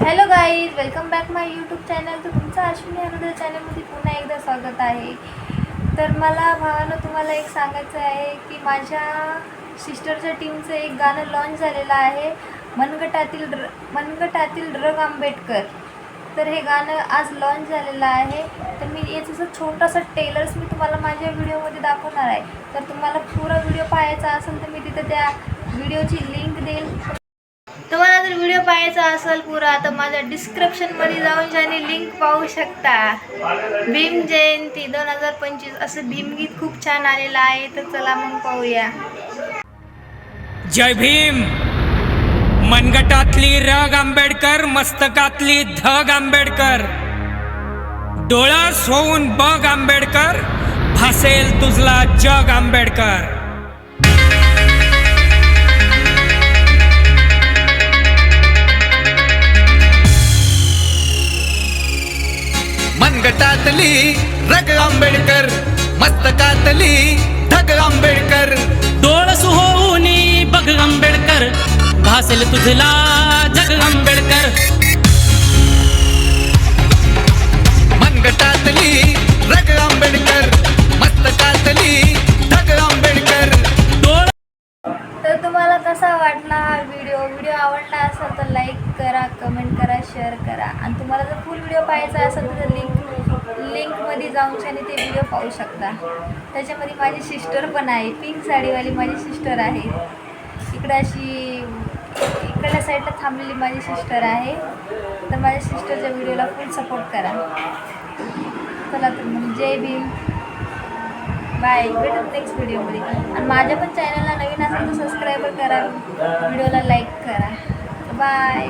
Hello guys welcome back my YouTube channel तर तुमचं अश्विनी अनुदय चॅनलमध्ये पुन्हा एकदा स्वागत आहे. तर मला भावानं तुम्हाला एक सांगायचं आहे की माझ्या सिस्टरच्या टीमचं एक गाणं लॉन्च झालेलं आहे मनगटातील ड्र मनगटातील ड्रग आंबेडकर. तर हे गाणं आज लॉन्च झालेलं आहे. तर मी याचं असं छोटासा टेलर्स मी तुम्हाला माझ्या व्हिडिओमध्ये दाखवणार आहे. तर तुम्हाला पुरा व्हिडिओ पाहायचा असेल तर मी तिथं त्या व्हिडिओची लिंक देईल. जर असेल पुरा तर माझ्या डिस्क्रिप्शनमध्ये जाऊन ज्याने लिंक पाहू शकता. भीम जयंती दोन हजार पंचवीस असं भीमगीत खूप छान आलेलं आहे तर चला मग पाहूया. जय भीम! मनगटातली रग आंबेडकर मस्तकातली धग आंबेडकर. डोळा सोवून बग आंबेडकर भासेल तुझला जग आंबेडकर. मनगटातली रग आंबेडकर मस्तकातली धग आंबेडकर. डोळस होऊनी बघ आंबेडकर भासेल तुझला जग आंबेडकर. मनगटातली रग आंबेडकर मस्तकातली धग आंबेडकर. डोळ तर तुम्हाला कसा वाटला हा व्हिडिओ व्हिडिओ आवडला असेल तर लाईक करा कमेंट करा शेअर करा. आणि तुम्हाला जर फुल व्हिडिओ पाहायचा असेल तर लिंक जाऊन आणि ते व्हिडिओ पाहू शकता. त्याच्यामध्ये माझी सिस्टर पण आहे. पिंक साडीवाली माझी सिस्टर आहे. इकडं अशी इकडल्या साईडला थांबलेली माझी सिस्टर आहे. तर माझ्या सिस्टरच्या व्हिडिओला फुल सपोर्ट करा. चला तर मग जय भीम. बाय भेटत नेक्स्ट व्हिडिओमध्ये आणि माझ्या पण चॅनलला नवीन असेल तर सबस्क्राईब करा. व्हिडिओला लाईक करा. बाय